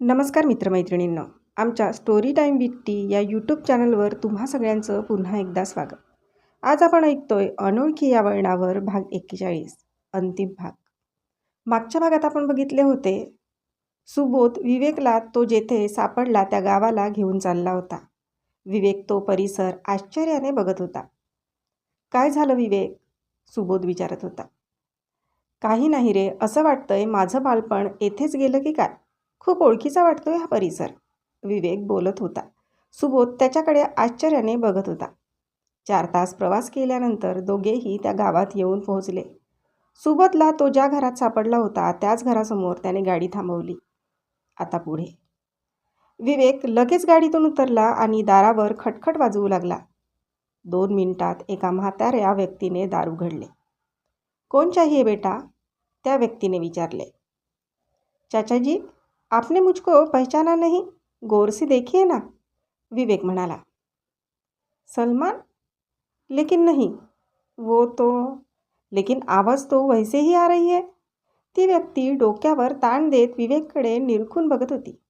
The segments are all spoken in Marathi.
नमस्कार मित्रमैत्रिणींनो आमच्या स्टोरी टाईम विथ टी या यूट्यूब चॅनलवर तुम्हा सगळ्यांचं पुन्हा एकदा स्वागत. आज आपण ऐकतोय अनोळखी या वळणावर भाग एक्केचाळीस अंतिम भाग. मागच्या भागात आपण बघितले होते सुबोध विवेकला तो जेथे सापडला त्या गावाला घेऊन चालला होता. विवेक तो परिसर आश्चर्याने बघत होता. काय झालं विवेक? सुबोध विचारत होता. काही नाही रे असं वाटतंय माझं बालपण येथेच गेलं की काय? खूप ओळखीचा वाटतोय हा परिसर. विवेक बोलत होता. सुबोध त्याच्याकडे आश्चर्याने बघत होता. चार तास प्रवास केल्यानंतर दोघेही त्या गावात येऊन पोहोचले. सुबोधला तो ज्या घरात सापडला होता त्याच घरासमोर त्याने गाडी थांबवली. आता पुढे. विवेक लगेच गाडीतून उतरला आणि दारावर खटखट वाजवू लागला. दोन मिनिटात एका म्हाताऱ्या व्यक्तीने दार उघडले कोण चाहिये बेटा? त्या व्यक्तीने विचारले. चाचाजी आपने मुझको पहचाना नहीं? गौर से देखिए ना। विवेक म्हणाला सलमान? लेकिन नहीं वो तो लेकिन आवाज़ तो वैसे ही आ रही है। ती व्यक्ती डोक्यावर ताण देत विवेककडे निरखून बघत होती.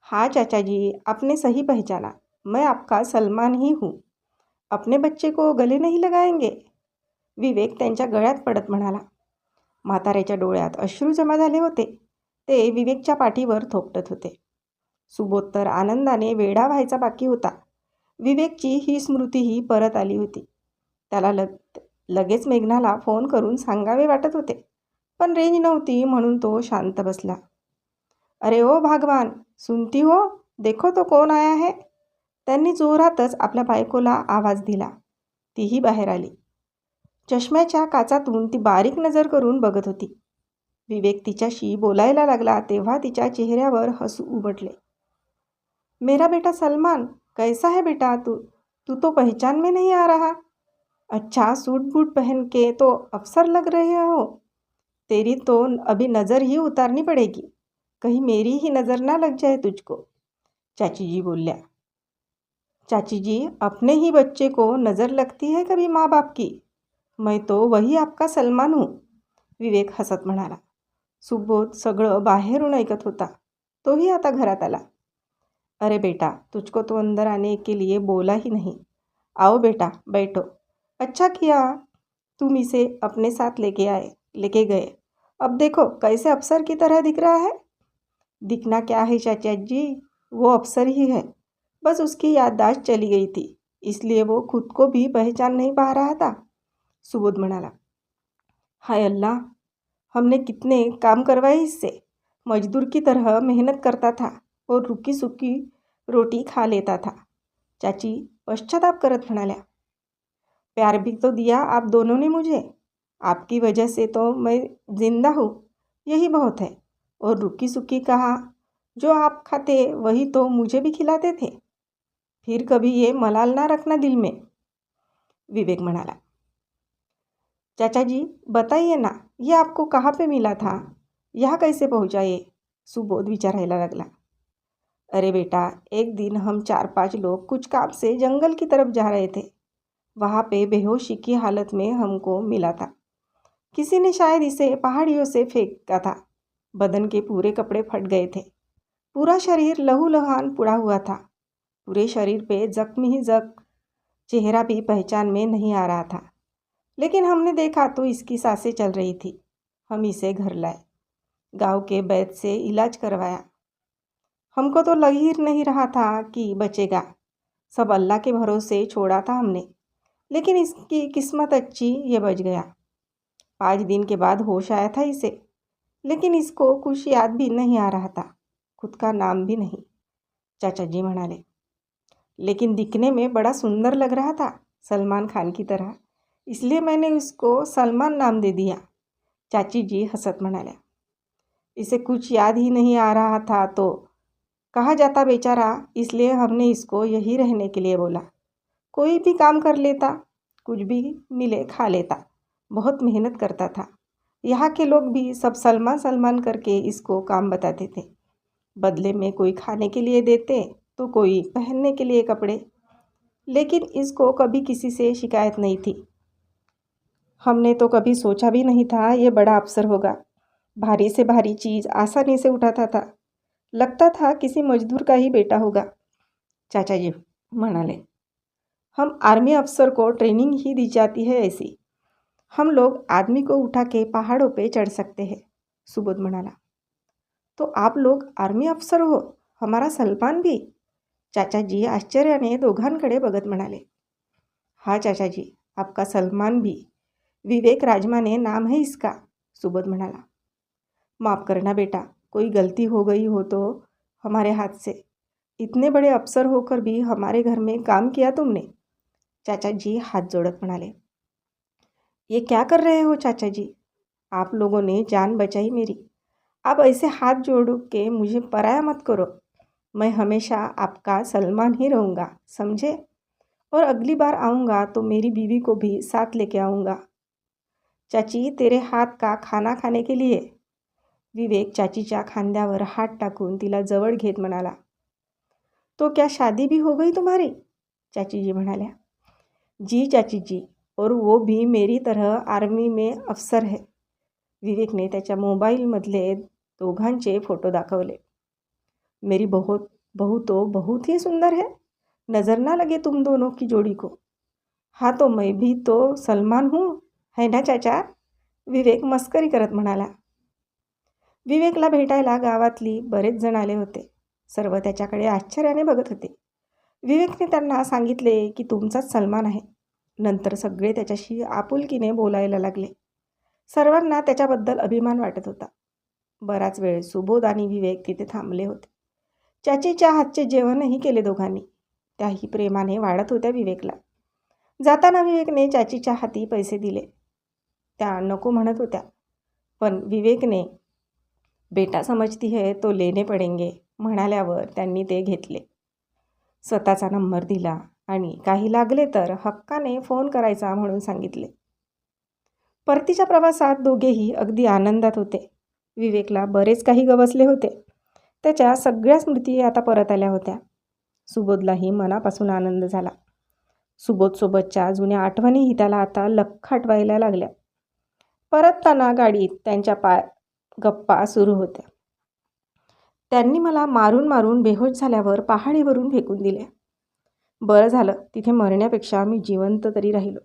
हाँ चाचा जी आपने सही पहचाना. मैं आपका सलमान ही हूँ. अपने बच्चे को गले नहीं लगाएंगे? विवेक त्यांच्या गळ्यात पडत म्हणाला. म्हाताऱ्याच्या डोळ्यात अश्रू जमा झाले होते. ते विवेकच्या पाठीवर थोपटत होते. सुबोध तर आनंदाने वेडा व्हायचा बाकी होता. विवेकची ही स्मृतीही परत आली होती. त्याला लग लगेच मेघनाला फोन करून सांगावे वाटत होते पण रेंज नव्हती म्हणून तो शांत बसला. अरे ओ भागवान सुनती हो? देखो तो कोण आया है? त्यांनी जोरातच आपल्या बायकोला आवाज दिला. तीही बाहेर आली. चष्म्याच्या काचातून ती बारीक नजर करून बघत होती. विवेक तिच्याशी बोलायला लागला तेव्हा तिच्या चेहऱ्यावर हसू उमटले. मेरा बेटा सलमान, कैसा है बेटा तू? तू तो पहचान में नहीं आ रहा. अच्छा सूट बूट पहन के तो अफसर लग रहे हो. तेरी तो अभी नज़र ही उतारनी पड़ेगी. कहीं मेरी ही नज़र ना लग जाए तुझको, चाची जी बोलिया. चाची जी, अपने ही बच्चे को नज़र लगती है कभी माँ बाप की? मैं तो वही आपका सलमान हूँ, विवेक हसत म्हणाला. सुबोध सगळं बाहेरून ऐकत होता. तोही आता घरात आला. अरे बेटा, तुझको तो अंदर आने के लिए बोला ही नहीं. आओ बेटा, बैठो. अच्छा किया, तुम इसे अपने साथ लेके आए, लेके गए. अब देखो, कैसे अफसर की तरह दिख रहा है. दिखना क्या है, चाचा जी? वो अफसर ही है. बस उसकी याददाश्त चली गई थी, इसलिए वो खुद को भी पहचान नहीं पा रहा था. सुबोध म्हणाला. हाय अल्लाह हमने कितने काम करवाए इससे? मजदूर की तरह मेहनत करता था और रुकी सुकी रोटी खा लेता था। चाची पश्चाताप करत म्हणाल्या, प्यार भी तो दिया आप दोनों ने मुझे। आपकी वजह से तो मैं ज़िंदा हूँ, यही बहुत है। और रुकी सुकी कहा, जो आप खाते वही तो मुझे भी खिलाते थे। फिर कभी ये मलाल ना रखना दिल में। विवेक म्हणाला, चाचा जी, बताइए ना ये आपको कहाँ पे मिला था? यहाँ कैसे पहुँचा ये? सुबोध विचारायला लागला। अरे बेटा, एक दिन हम चार पाँच लोग कुछ काम से जंगल की तरफ़ जा रहे थे। वहाँ पे बेहोशी की हालत में हमको मिला था। किसी ने शायद इसे पहाड़ियों से फेंका था। बदन के पूरे कपड़े फट गए थे। पूरा शरीर लहूलुहान पुड़ा हुआ था। पूरे शरीर पे जख्म ही जख्म। चेहरा भी पहचान में नहीं आ रहा था। लेकिन हमने देखा तो इसकी साँसें चल रही थी। हम इसे घर लाए, गाँव के वैद्य से इलाज करवाया। हमको तो लग ही नहीं रहा था कि बचेगा। सब अल्लाह के भरोसे छोड़ा था हमने, लेकिन इसकी किस्मत अच्छी ये बच गया। पाँच दिन के बाद होश आया था इसे, लेकिन इसको कुछ याद भी नहीं आ रहा था। खुद का नाम भी नहीं, चाचा जी म्हणाले लेकिन दिखने में बड़ा सुंदर लग रहा था, सलमान खान की तरह। इसलिए मैंने उसको सलमान नाम दे दिया। चाची जी हंसत म्हणाल्या इसे कुछ याद ही नहीं आ रहा था तो कहा जाता बेचारा, इसलिए हमने इसको यही रहने के लिए बोला। कोई भी काम कर लेता, कुछ भी मिले खा लेता, बहुत मेहनत करता था। यहाँ के लोग भी सब सलमान सलमान करके इसको काम बताते थे। बदले में कोई खाने के लिए देते तो कोई पहनने के लिए कपड़े। लेकिन इसको कभी किसी से शिकायत नहीं थी। हमने तो कभी सोचा भी नहीं था ये बड़ा अफसर होगा। भारी से भारी चीज़ आसानी से उठाता था। लगता था किसी मजदूर का ही बेटा होगा। चाचा जी म्हणाले हम आर्मी अफसर को ट्रेनिंग ही दी जाती है ऐसी। हम लोग आदमी को उठा के पहाड़ों पे चढ़ सकते हैं, सुबोध म्हणाला तो आप लोग आर्मी अफसर हो, हमारा सलमान भी? चाचा चाचाजी आश्चर्याने दोघांकडे बघत म्हणाले। हाँ चाचाजी आपका सलमान भी। विवेक राजमाने, नाम है इसका, सुबोध म्हणाला. माफ़ करना बेटा, कोई गलती हो गई हो तो हमारे हाथ से। इतने बड़े अफसर होकर भी हमारे घर में काम किया तुमने चाचा जी हाथ जोड़त म्हणाले. ये क्या कर रहे हो चाचा जी आप लोगों ने जान बचाई मेरी। आप ऐसे हाथ जोड़ के मुझे पराया मत करो। मैं हमेशा आपका सलमान ही रहूँगा, समझे? और अगली बार आऊँगा तो मेरी बीवी को भी साथ लेके आऊँगा। चाची तेरे हात का खाना खाने के लिए? विवेक चाचीच्या खांद्यावर हात टाकून तिला जवळ घेत म्हणाला. तो क्या शादी भी हो गई तुम्हारी? चाचीजी म्हणाल्या. जी चाची जी और वो भी मेरी तरह आर्मी में अफसर है. विवेकने त्याच्या मोबाईलमधले दोघांचे फोटो दाखवले. मेरी बहुत बहू तो बहुत ही सुंदर है. नज़र ना लगे तुम दोनों की जोड़ी को. हाँ तो मैं भी तो सलमान हूँ. है ना चाचा? विवेक मस्करी करत म्हणाला. विवेकला भेटायला गावातली बरेच जण आले होते. सर्व त्याच्याकडे आश्चर्याने बघत होते. विवेकने त्यांना सांगितले की तुमचाच सलमान आहे. नंतर सगळे त्याच्याशी आपुलकीने बोलायला लागले. सर्वांना त्याच्याबद्दल अभिमान वाटत होता. बराच वेळ सुबोध आणि विवेक तिथे थांबले होते. चाचीच्या हातचे जेवणही केले दोघांनी. त्याही प्रेमाने वाढत होत्या विवेकला. जाताना विवेकने चाचीच्या हाती पैसे दिले. त्या नको म्हणत होत्या. पण विवेकने बेटा समजती है तो लेने पडेंगे म्हणाल्यावर त्यांनी ते घेतले. स्वतःचा नंबर दिला आणि काही लागले तर हक्काने फोन करायचा म्हणून सांगितले. परतीच्या प्रवासात दोघेही अगदी आनंदात होते. विवेकला बरेच काही गवसले होते. त्याच्या सगळ्या स्मृती आता परत आल्या होत्या. सुबोधलाही मनापासून आनंद झाला. सुबोधसोबतच्या जुन्या आठवणीही त्याला आता लख आठवायला लागल्या. परतताना गाडीत त्यांच्या पाय गप्पा सुरू होत्या. त्यांनी मला मारून मारून बेहोश झाल्यावर पहाडीवरून फेकून दिले. बरं झालं तिथे मरण्यापेक्षा मी जिवंत तरी राहिलो.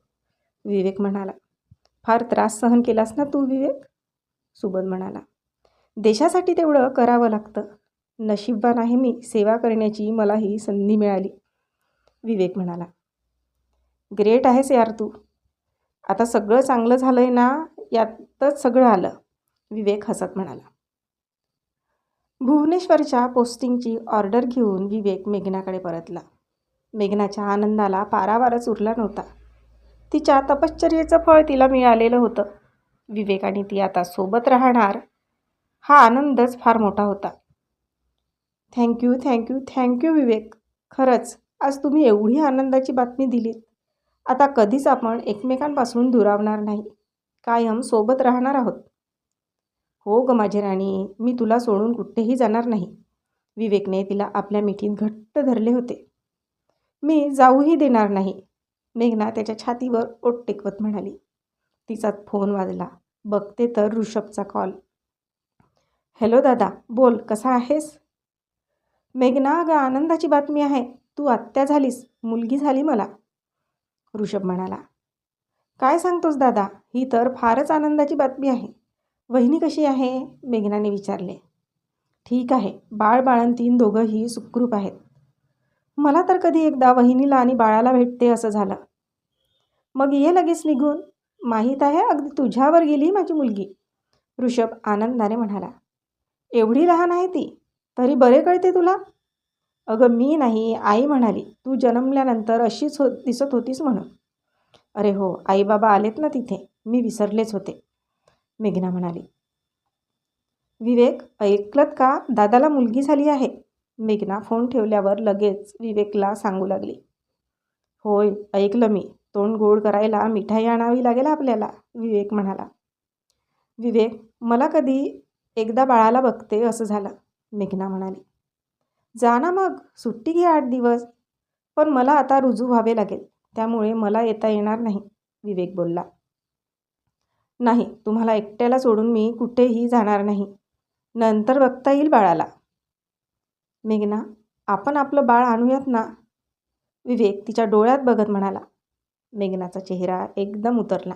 विवेक म्हणाला फार त्रास सहन केलास ना तू विवेक? सुबोध म्हणाला देशासाठी तेवढं करावं लागतं. नशीबवान आहे मी सेवा करण्याची मला ही संधी मिळाली. विवेक म्हणाला ग्रेट आहेस यार तू. आता सगळं चांगलं झालं आहे ना यातच सगळं आलं विवेक हसत म्हणाला. भुवनेश्वरच्या पोस्टिंगची ऑर्डर घेऊन विवेक मेघनाकडे परतला. मेघनाच्या आनंदाला पारावारच उरला नव्हता. तिच्या तपश्चर्येचं फळ तिला मिळालेलं होतं. विवेक आणि ती आता सोबत राहणार हा आनंदच फार मोठा होता. Thank you thank you thank you Vivek. खरंच आज तुम्ही एवढी आनंदाची बातमी दिलीत. आता कधीच आपण एकमेकांपासून दुरावणार नाही. कायम सोबत राहणार आहोत. हो ग माझी राणी मी तुला सोडून कुठेही जाणार नाही. विवेकने तिला आपल्या मिठीत घट्ट धरले होते. मी जाऊही देणार नाही. मेघना त्याच्या छातीवर ओट टेकवत म्हणाली. तिचा फोन वाजला. बघते तर ऋषभचा कॉल. हॅलो दादा बोल कसा आहेस? मेघना ग आनंदाची बातमी आहे. तू आत्या झालीस मुलगी झाली मला. ऋषभ म्हणाला. काय सांगतोस दादा? ही तर फारच आनंदाची बातमी आहे. वहिनी कशी आहे? मेघनाने विचारले. ठीक आहे. बाळ बाळंतीन दोघंही सुखरूप आहेत. मला तर कधी एकदा वहिनीला आणि बाळाला भेटते असं झालं. मग ये लगेच निघून. माहीत आहे अगदी तुझ्यावर गेली माझी मुलगी. ऋषभ आनंदाने म्हणाला. एवढी लहान आहे ती? तरी बरे कळते तुला? अगं मी नाही. आई म्हणाली तू जन्मल्यानंतर अशीच हो दिसत होतीस म्हणून. अरे हो आई बाबा आलेत ना तिथे. मी विसरलेच होते. मेघना म्हणाली. विवेक ऐकलत का? दादाला मुलगी झाली आहे. मेघना फोन ठेवल्यावर लगेच विवेकला सांगू लागली. होय ऐकलं मी. तोंड गोड करायला मिठाई आणावी लागेल आपल्याला विवेक म्हणाला. विवेक मला कधी एकदा बाळाला बघते असं झालं मेघना म्हणाली. जा ना मग सुट्टी घे आठ दिवस. पण मला आता रुजू व्हावे लागेल. त्यामुळे मला येता येणार नाही विवेक बोलला. नाही तुम्हाला एकट्याला सोडून मी कुठेही जाणार नाही. नंतर बघता येईल बाळाला. मेघना आपण आपलं बाळ आणूयात ना? विवेक तिच्या डोळ्यात बघत म्हणाला. मेघनाचा चेहरा एकदम उतरला.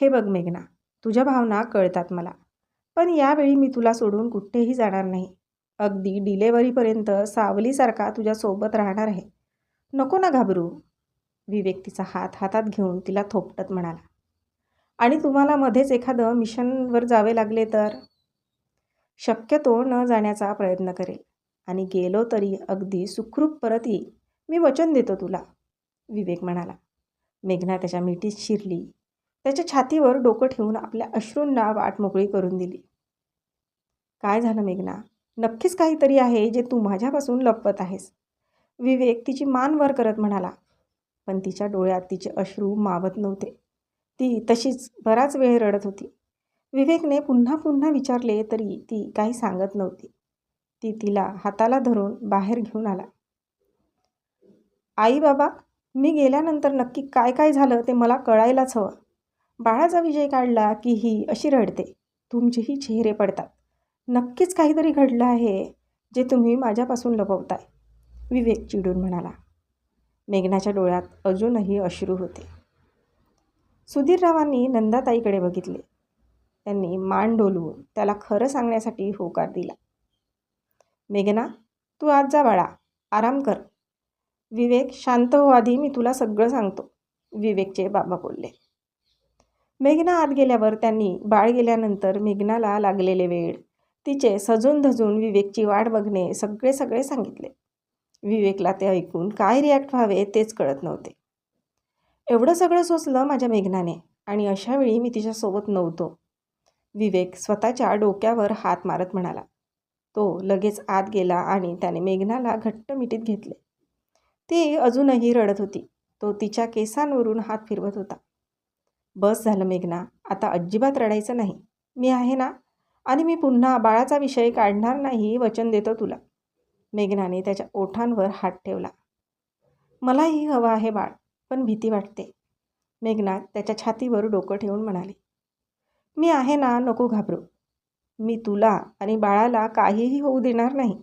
हे बघ मेघना तुझ्या भावना कळतात मला. पण यावेळी मी तुला सोडून कुठेही जाणार नाही. अगदी डिलेवरीपर्यंत सावलीसारखा तुझ्यासोबत राहणार आहे. नको ना घाबरू. विवेक तिचा हात हातात घेऊन तिला थोपटत म्हणाला. आणि तुम्हाला मध्येच एखादं मिशनवर जावे लागले तर? शक्यतो न जाण्याचा प्रयत्न करेल. आणि गेलो तरी अगदी सुखरूप परत येईल. मी वचन देतो तुला विवेक म्हणाला. मेघना त्याच्या मिठीत शिरली. त्याच्या छातीवर डोकं ठेवून आपल्या अश्रूंना वाट मोकळी करून दिली. काय झालं मेघना? नक्कीच काहीतरी आहे जे तू माझ्यापासून लपवत आहेस. विवेक तिची मान वर करत म्हणाला. पण तिच्या डोळ्यात तिचे अश्रू मावत नव्हते. ती तशीच बराच वेळ रडत होती. विवेकने पुन्हा पुन्हा विचारले तरी ती काही सांगत नव्हती. ती तिला हाताला धरून बाहेर घेऊन आला. आई बाबा मी गेल्यानंतर नक्की काय काय झालं ते मला कळायलाच हवं. बाळाचा विजय काढला की ही अशी रडते. तुमचेही चेहरे पडतात. नक्कीच काहीतरी घडलं आहे जे तुम्ही माझ्यापासून लपवताय. विवेक चिडून म्हणाला. मेघनाच्या डोळ्यात अजूनही अश्रू होते. सुधीररावांनी नंदाताईकडे बघितले. त्यांनी मान डोलवून त्याला खरं सांगण्यासाठी होकार दिला. मेघना तू आज जा बाळा आराम कर. विवेक शांत हो आधी मी तुला सगळं सांगतो विवेकचे बाबा बोलले. मेघना आत गेल्यावर त्यांनी बाळ गेल्यानंतर मेघनाला लागलेले वेळ तिचे सजून धजून विवेकची वाट बघणे सगळे सगळे सांगितले. विवेकला ते ऐकून काय रिॲक्ट व्हावे तेच कळत नव्हते. एवढं सगळं सोचलं माझ्या मेघनाने आणि अशावेळी मी तिच्यासोबत नव्हतो. विवेक स्वतःच्या डोक्यावर हात मारत म्हणाला. तो लगेच आत गेला आणि त्याने मेघनाला घट्ट मिठीत घेतले. ती अजूनही रडत होती. तो तिच्या केसांवरून हात फिरवत होता. बस झालं मेघना आता अजिबात रडायचं नाही. मी आहे ना? आणि मी पुन्हा बाळाचा विषय काढणार नाही वचन देतो तुला. मेघनाने त्याच्या ओठांवर हात ठेवला. मलाही हवं आहे बाळ पण भीती वाटते. मेघना त्याच्या छातीवर डोकं ठेवून म्हणाली मी आहे ना नको घाबरू. मी तुला आणि बाळाला काहीही होऊ देणार नाही.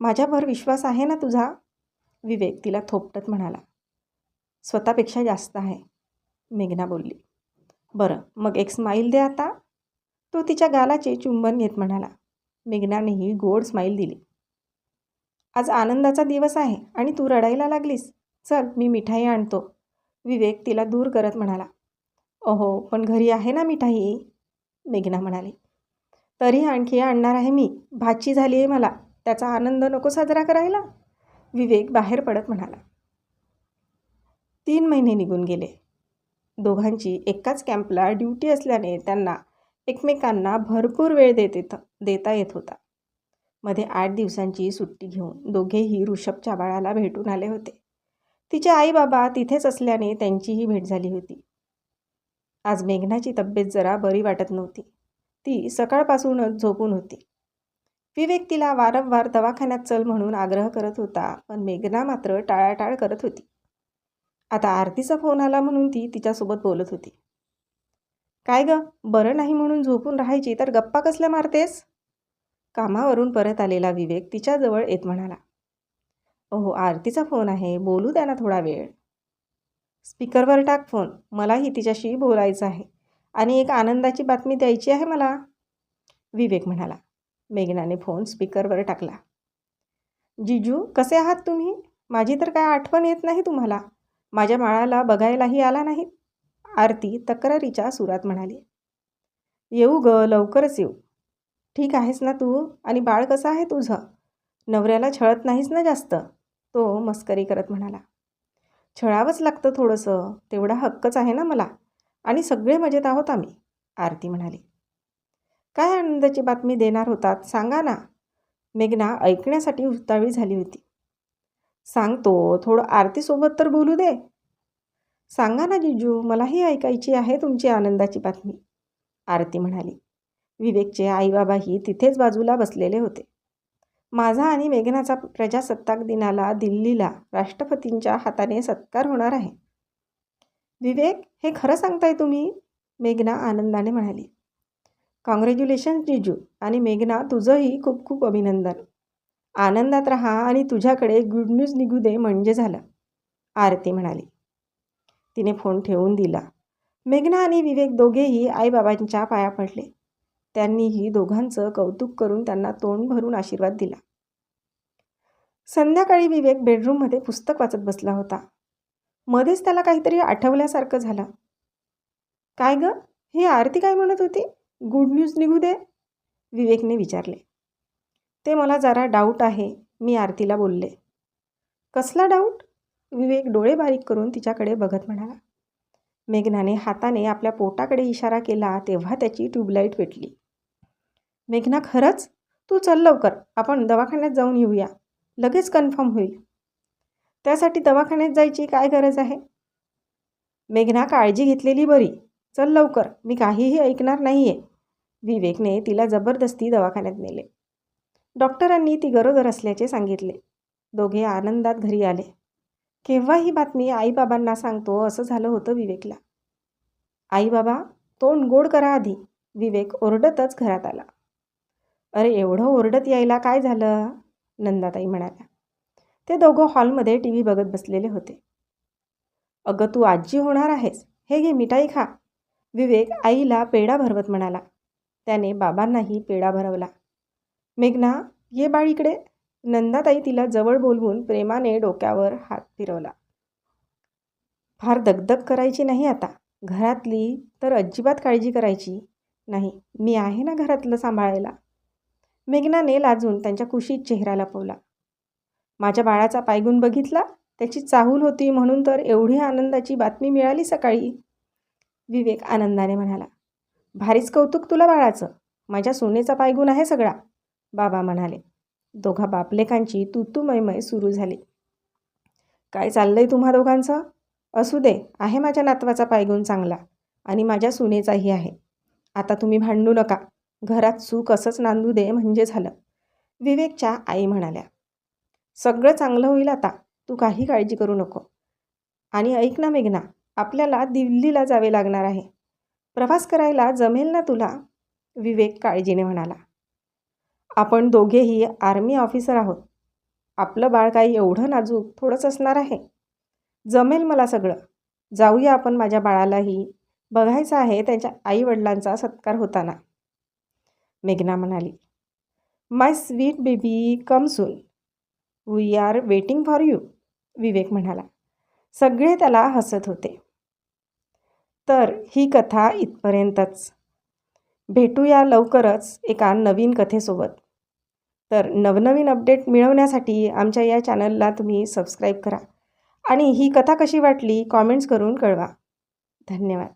माझ्यावर विश्वास आहे ना तुझा? विवेक तिला थोपटत म्हणाला. स्वतःपेक्षा जास्त आहे मेघना बोलली. बरं मग एक स्माईल दे आता. तो तिच्या गालाचे चुंबन घेत म्हणाला. मेघनानेही गोड स्माईल दिली. आज आनंदाचा दिवस आहे आणि तू रडायला लागलीस. चल मी मिठाई आणतो. विवेक तिला दूर करत म्हणाला. अहो पण घरी आहे ना मिठाई? मेघना म्हणाली. तरी आणखी आणणार आहे मी. भाची झाली आहे मला. त्याचा आनंद नको साजरा करायला. विवेक बाहेर पडत म्हणाला. तीन महिने निघून गेले. दोघांची एकाच कॅम्पला ड्युटी असल्याने त्यांना एकमेकांना भरपूर वेळ देत येत देता येत होता. मध्ये आठ दिवसांची सुट्टी घेऊन दोघेही ऋषभच्या बाळाला भेटून आले होते. तिचे आई बाबा तिथेच असल्याने त्यांचीही भेट झाली होती. आज मेघनाची तब्येत जरा बरी वाटत नव्हती. ती सकाळपासूनच झोपून होती. विवेक तिला वारंवार दवाखान्यात चल म्हणून आग्रह करत होता पण मेघना मात्र टाळाटाळ करत होती. आता आरतीचा फोन आला म्हणून ती तिच्यासोबत बोलत होती. काय ग? बरं नाही म्हणून झोपून राहायची तर गप्पा कसल्या मारतेस? कामावरून परत आलेला विवेक तिच्याजवळ येत म्हणाला. ओहो आरतीचा फोन आहे. बोलू द्या ना थोडा वेळ. स्पीकरवर टाक फोन. मलाही तिच्याशी बोलायचं आहे. आणि एक आनंदाची बातमी द्यायची आहे मला. विवेक म्हणाला. मेघनाने फोन स्पीकरवर टाकला. जिजू कसे आहात तुम्ही? माझी तर काय आठवण येत नाही तुम्हाला. माझ्या माळाला बघायलाही आला नाही. आरती तक्रारीच्या सुरात म्हणाली. येऊ ग लवकरच येऊ. ठीक आहेस ना तू? आणि बाळ कसं आहे तुझं? नवऱ्याला छळत नाहीस ना जास्त? तो मस्करी करत म्हणाला. छळावंच लागतं थोडंसं. तेवढा हक्कच आहे ना मला. आणि सगळे मजेत आहोत आम्ही आरती म्हणाली. काय आनंदाची बातमी देणार होतात? सांगा ना. मेघना ऐकण्यासाठी उतावी झाली होती. सांगतो. थोडं आरतीसोबत तर बोलू दे. सांगा ना जिजू मलाही ऐकायची आहे तुमची आनंदाची बातमी. आरती म्हणाली. विवेकचे आईबाबाही तिथेच बाजूला बसलेले होते. माझा आणि मेघनाचा प्रजासत्ताक दिनाला दिल्लीला राष्ट्रपतींच्या हाताने सत्कार होणार आहे. विवेक हे खरं सांगताय तुम्ही? मेघना आनंदाने म्हणाली. कॉंग्रॅच्युलेशन जिजू आणि मेघना तुझंही खूप खूप अभिनंदन. आनंदात राहा आणि तुझ्याकडे गुड न्यूज निघू दे म्हणजे झालं आरती म्हणाली. तिने फोन ठेवून दिला. मेघना आणि विवेक दोघेही आईबाबांच्या पाया पडले. त्यांनीही दोघांचं कौतुक करून त्यांना तोंड भरून आशीर्वाद दिला. संध्याकाळी विवेक बेडरूममध्ये पुस्तक वाचत बसला होता. मध्येच त्याला काहीतरी आठवल्यासारखं झालं. काय ग? ही आरती काय म्हणत होती? गुड न्यूज निघू दे. विवेकने विचारले. ते मला जरा डाऊट आहे मी आरतीला बोलले. कसला डाऊट विवेक डोळे बारीक करून तिच्याकडे बघत म्हणाला. मेघनाने हाताने आपल्या पोटाकडे इशारा केला तेव्हा त्याची ट्यूबलाईट पेटली. मेघना खरंच? तू चल लवकर. आपण दवाखान्यात जाऊन येऊया. लगेच कन्फर्म होईल. त्यासाठी दवाखान्यात जायची काय गरज आहे? मेघना काळजी घेतलेली बरी. चल लवकर. मी काहीही ऐकणार नाही आहे विवेकने तिला जबरदस्ती दवाखान्यात नेले. डॉक्टरांनी ती गरोदर असल्याचे सांगितले. दोघे आनंदात घरी आले. केव्हा ही बातमी आईबाबांना सांगतो असं झालं होतं विवेकला. आईबाबा तोंड गोड करा आधी. विवेक ओरडतच घरात आला. अरे एवढं ओरडत यायला काय झालं? नंदाताई म्हणाल्या. ते दोघं हॉलमध्ये टी व्ही बघत बसलेले होते. अगं तू आजी होणार आहेस. हे घे मिठाई खा. विवेक आईला पेढा भरवत म्हणाला. त्याने बाबांनाही पेढा भरवला. मेघना ये बाळ इकडे. नंदाताई तिला जवळ बोलवून प्रेमाने डोक्यावर हात फिरवला. फार दगदग करायची नाही आता. घरातली तर अजिबात काळजी करायची नाही. मी आहे ना घरातलं सांभाळायला. मेघनाने लाजून त्यांच्या कुशीत चेहरा लपवला माझ्या बाळाचा पायगुण बघितला? त्याची चाहूल होती म्हणून तर एवढी आनंदाची बातमी मिळाली सकाळी. विवेक आनंदाने म्हणाला भारीच कौतुक तुला बाळाचं. माझ्या सोनेचा पायगुण आहे सगळा. बाबा म्हणाले दोघा बापलेकांची तुतुमयमय सुरू झाली. काय चाललंय तुम्हा दोघांचं? असू दे आहे माझ्या नातवाचा पायगुण चांगला आणि माझ्या सुनेचाही आहे. आता तुम्ही भांडू नका. घरात सुख असंच नांदू दे म्हणजे झालं. विवेकच्या आई म्हणाल्या सगळं चांगलं होईल आता. तू काही काळजी करू नको. आणि ऐक ना मेघना आपल्याला दिल्लीला जावे लागणार आहे. प्रवास करायला जमेल ना तुला? विवेक काळजीने म्हणाला आपण दोघेही आर्मी ऑफिसर आहोत. आपलं बाळ काही एवढं नाजूक थोडंच असणार आहे. जमेल मला सगळं. जाऊया आपण माझ्या बाळालाही. बघायचं आहे त्यांच्या आईवडिलांचा सत्कार होताना. मेघना म्हणाली. My sweet baby come soon we are waiting for you Vivek म्हणाला. सगळे त्याला हसत होते. तर ही कथा इथपर्यंतच. भेटूया लवकरच एका नवीन कथेसोबत. तर नवनवीन अपडेट मिळवण्यासाठी आमच्या या चॅनलला तुम्ही सबस्क्राईब करा. आणि ही कथा कशी वाटली कॉमेंट्स करून कळवा. धन्यवाद.